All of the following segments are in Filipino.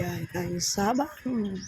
Biyahe tayo sa Sabang.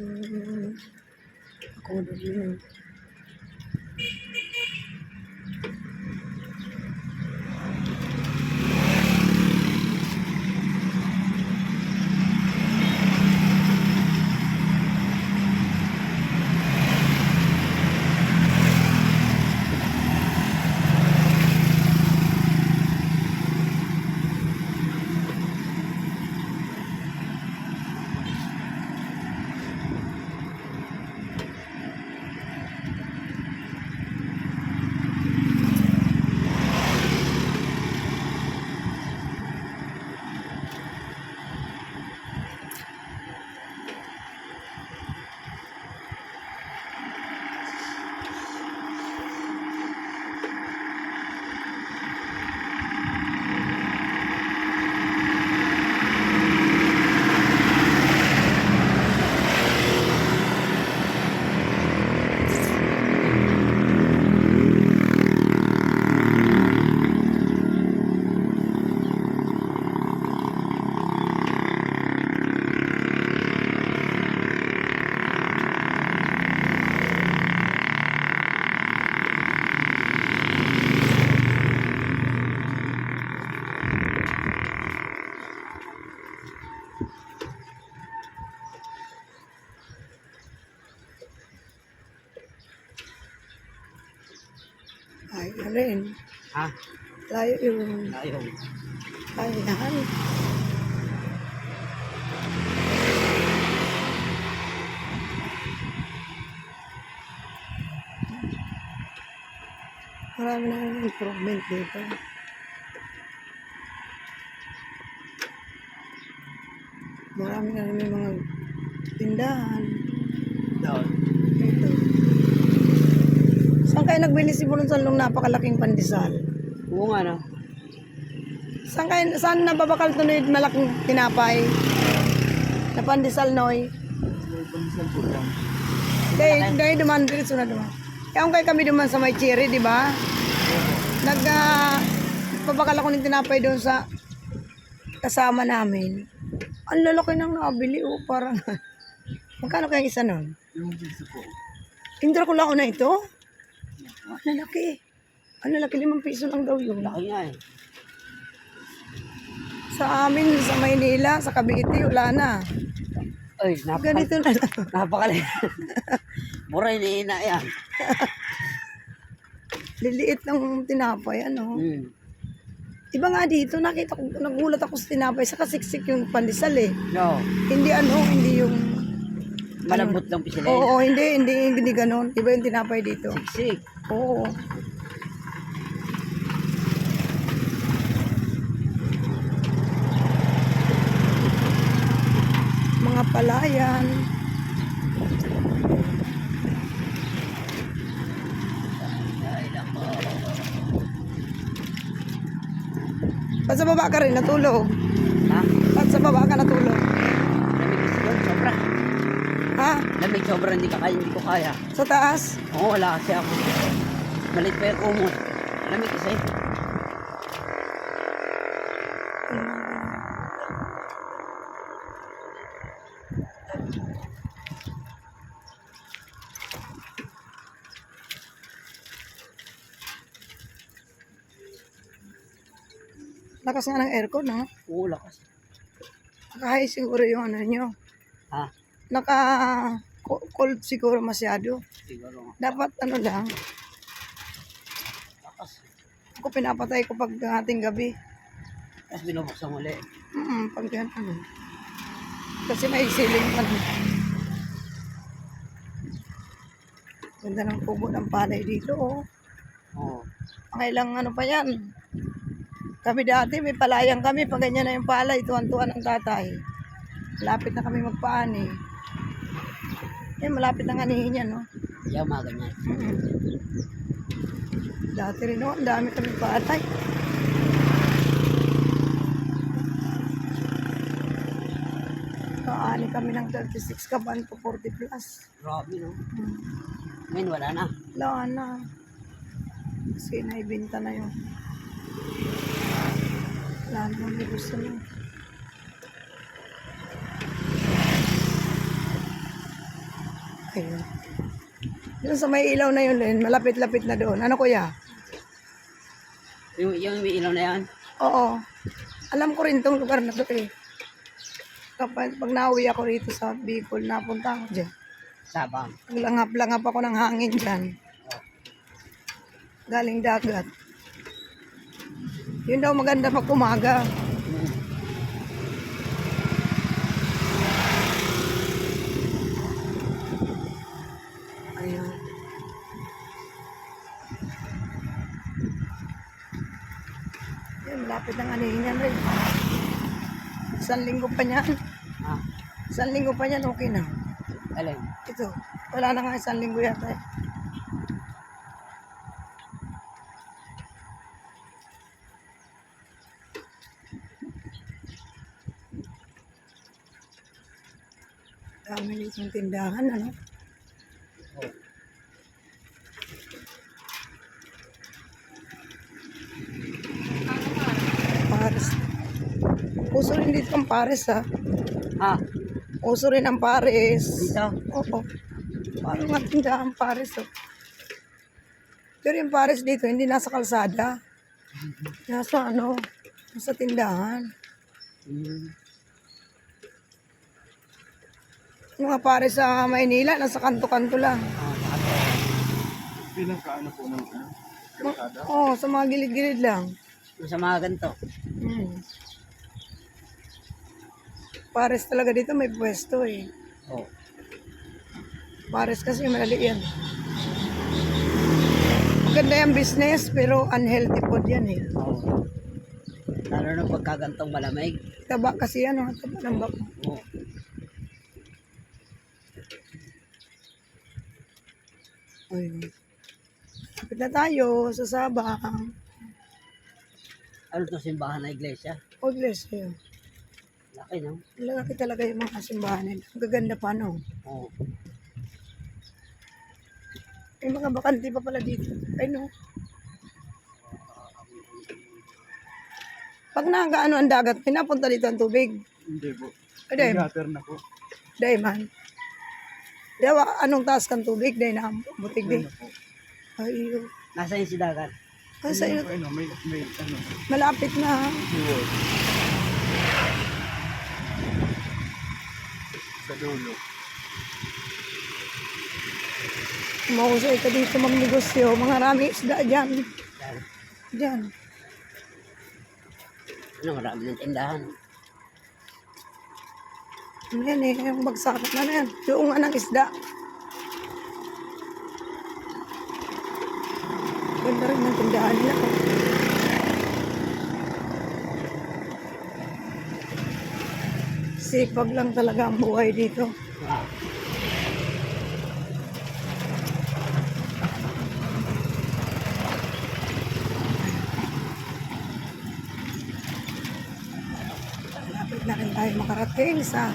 Ako din. Ay, alin. Ha? Tayo Ayaw. kainan. Marami na yung improvement dito. Marami na rin yung mga tindahan. Doon. Ito. Saan kayo nagbili si Bulunsan nung napakalaking pandesal? Oo nga no. Saan kayo, saan nababakal na malaking tinapay? Na pandesal, Noy? Dahil, dahil duman, diretso na duman. Kaya kayo kami duman sa may cherry, di ba? Nag, uh, pabakal ako ng tinapay doon sa kasama namin. Ang lalaki nang nabili, oh, parang, magkano kaya isa nun? Yung piso po. Indra ko lang na ito? Ang lalaki. Ang lalaki, limang piso lang daw yun. Laki nga eh. Sa amin, sa Maynila, sa Cavite, wala na. Ay, napaka... Ganito na lang. Napakali. Mura iniina yan. Liliit ng tinapay, ano. Hmm. Iba nga dito, nakita ko, nagulat ako sa tinapay, sa kasiksik yung pandesal eh. No. Hindi ano, hindi yung... Malambot lang po sila. Oo, hindi, hindi, hindi ganun. Iba yung tinapay dito. Siksik. Oo. Mga palayan. Ba't sa baba ka rin natulog? Ha? Ba't sa baba ka natulog? Lamig doon. Sobra. Ha? Lamig sobra. Hindi ka kaya. Hindi ko kaya. Sa taas? Oo, wala kasi ako. Malit pa yung kumot. Lamig kasi. Lakas nga ng aircon, ha? Oo, lakas. Nakahay siguro yung ano nyo. Ha? Naka co- cold siguro masyado. Siguro. Dapat ano lang, Lakas. ako pinapatay ko pag ating gabi. Tapos binubuksan muli. Mm, pag yan, ano. Kasi may ceiling pa naman. Ganda ng kubo ng palay dito, oh. Oo. Mga ilang ano pa yan. Kami dati, may palayang kami. Pag ganyan na yung palay, tuwan-tuwan ng tatay. Malapit na kami magpaani. Eh, malapit na ganihin yan, no? Yaw mga ganyan. Mm. Dati rin, no? Ang dami kami palay. Kaani kami ng 36 kaban po 40 plus. Grabe no. Hmm. Ngayon wala na. Wala na. Kasi naibenta na yun. Wala na may gusto na. Ayun. Doon sa may ilaw na yun, Len, malapit-lapit na doon. Ano kuya? Yung, yung may ilaw na yan. Oo. Alam ko rin tong lugar na to eh. Kapag pag nauwi ako rito sa Bicol, napunta ako dyan. Sabang. Naglangap-langap ako ng hangin dyan. Galing dagat. Yun daw maganda pag umaga. Ayun. Yun, lapit ng anihin yan rin. Isang linggo pa niyan. Ah, Isang linggo pa niyan, okay na. alin. Ito, wala na nga isang linggo yata. eh. Ditong tindahan, ano? Oh. Pares. Uso rin dito ang pares, ha? Ah, Uso rin ang pares. dito. Oo. Parang nga tindahan pares, oh. Pero yung pares dito, hindi nasa kalsada. Nasa ano, nasa tindahan. Hmm. Yung mga pares sa Maynila, nasa kanto-kanto lang. Ah, bakit? Bilang kaano po ng ano? Oo, oh, sa mga gilid-gilid lang. Sa mga ganito. Hmm. Pares talaga dito may pwesto eh. Oh. Pares kasi malali yan. Maganda yung business pero unhealthy food yan eh. Oh. Lalo na pagkagantong malamig. Taba kasi yan, oh, taba ng bako. Oh. Ayun. Kapit na tayo sa Sabang. Ano to simbahan na iglesia? Oh, bless you. Laki no? Lalaki talaga yung mga simbahan nila. Ang gaganda pa, no? Oh. May mga bakante pa pala dito. Ay, no? Pag nagaano ang dagat, pinapunta dito ang tubig. Hindi po. Ay, dahil, Gutter na po. dahil man. Dawa, anong taas kang tubig? Dahil na, butig din. Ano? Ay, yun. Nasa yung sidagan. Ay, sa iyo, Ano, may, may, ano, malapit na. Sa dulo. Mahusay ka dito magnegosyo. Mga rami isda dyan. Yan. Dyan. Ano, marami ng tindahan. Ano yan eh, yung bagsakan na na yan. Yung anang isda. Ganda rin ng tindahan nila. Sipag lang talaga ang buhay dito. Ah. Lapit na rin tayo makarating sa.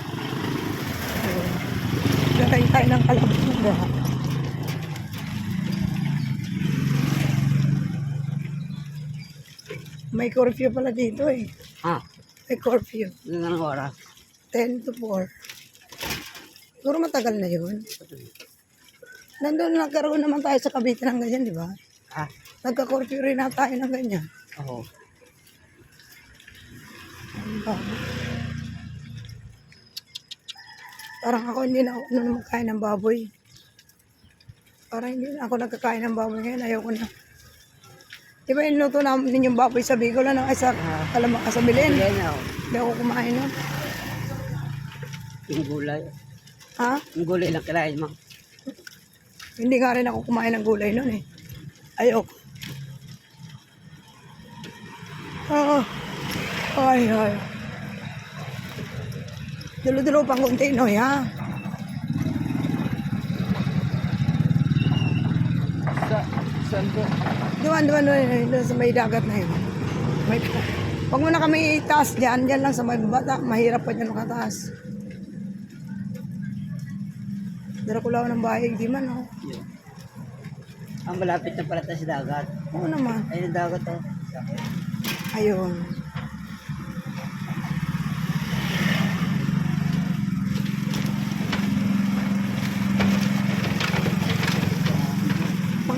Tayo ng kalabunga. May curfew pala dito eh. Ah, May curfew. yun ang oras. 10 to 4. Siguro matagal na yun. Nandun nagkaroon naman tayo sa Cavite ng ganyan, di ba? Ah, Nagka-curfew rin na tayo ng ganyan. oo. Ang bago. Parang ako hindi na ako ano, magkain ng baboy. Parang hindi na ako nagkakain ng baboy ngayon. Ayaw ko na. Di ba inluto namin yung baboy sa Bicol? Ano? Ay, sa ah. Kalamak, sa Bilen. Bilen, oh. Hindi ako kumain, no? Yung gulay. Ha? Yung gulay lang kalain, ma'am. Hindi nga rin ako kumain ng gulay noon, eh. Ayoko. Oh. Ay, ay. Dulo-dulo pang konti, no, ya? Sa, saan po? Duman, duman, duman, doon sa may dagat na yun. May, huwag mo na kami itaas dyan, dyan lang sa may bata. Mahirap pa dyan makataas. Dara ko lang ng bahay, di man, oh. Yun. Ang malapit na pala tayo sa dagat. Oo naman. Ayun ang dagat oh. Ayun.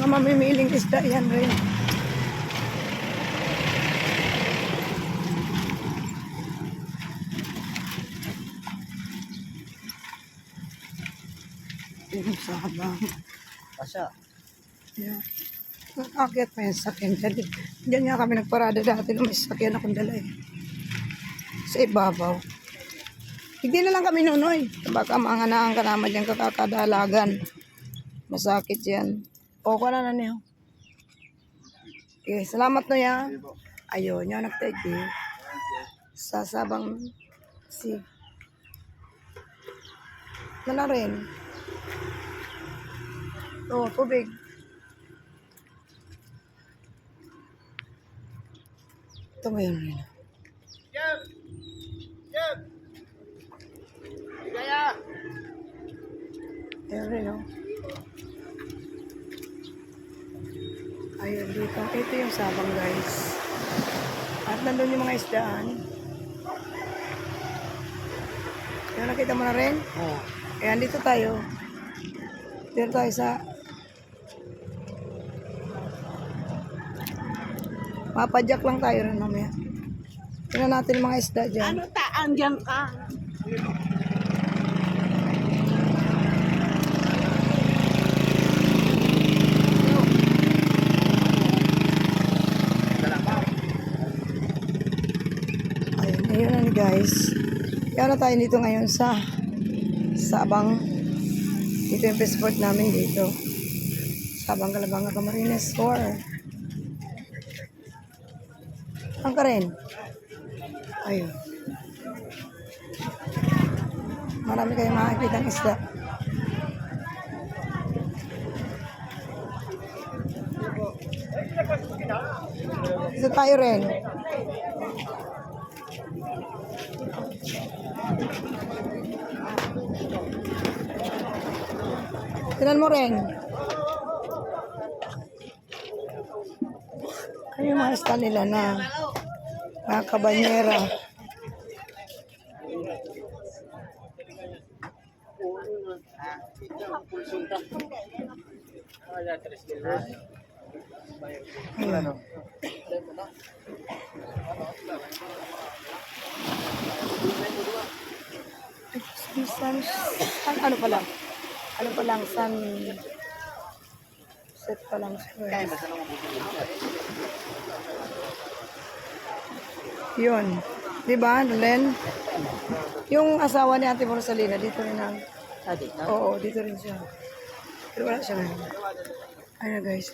Mga mamimiling isda yan rin. Yung sabang. Pasya. Yeah. Nakakit pa yung sakyan. Diyan nga kami nagparada dati nung may sakyan akong dala eh. Sa ibabaw. Hindi na lang kami nunoy. Baka manganaan ka naman dyan kakakadalagan. Masakit yan. O, ko na na niyo. Okay, salamat na yan. Ayun, yun nagtag eh. Sa sabang si. Ano na rin? Oo, tubig. Ito ba yun rin? Ayun rin, oh. Ayun dito. Ito yung sabang, guys. At nandun yung mga isdaan. Ayun, nakita mo na rin? Oh. Ayan, dito tayo. Dito tayo sa... Mapadyak lang tayo rin mamaya. Tingnan natin yung mga isda dyan. Ano taan dyan ka? Ayun, ayun na guys. Kaya na tayo dito ngayon sa Sabang. Dito yung passport namin dito. Sabang Kalabanga Camarines Store. Ang ka rin. Ayun. Marami kayong makakita ng isda. Isa tayo rin. Tinan mo rin. Ano yung mga style nila na mga kabanyera. Ayan. Sun, sun, ano pa lang? Ano pa lang, sun set pa lang siya. Yun. Di ba, Len? Yung asawa ni Ate Rosalina, dito rin ang... Ah, dito? Oo, dito rin siya. Pero wala siya ngayon. Ayun na guys.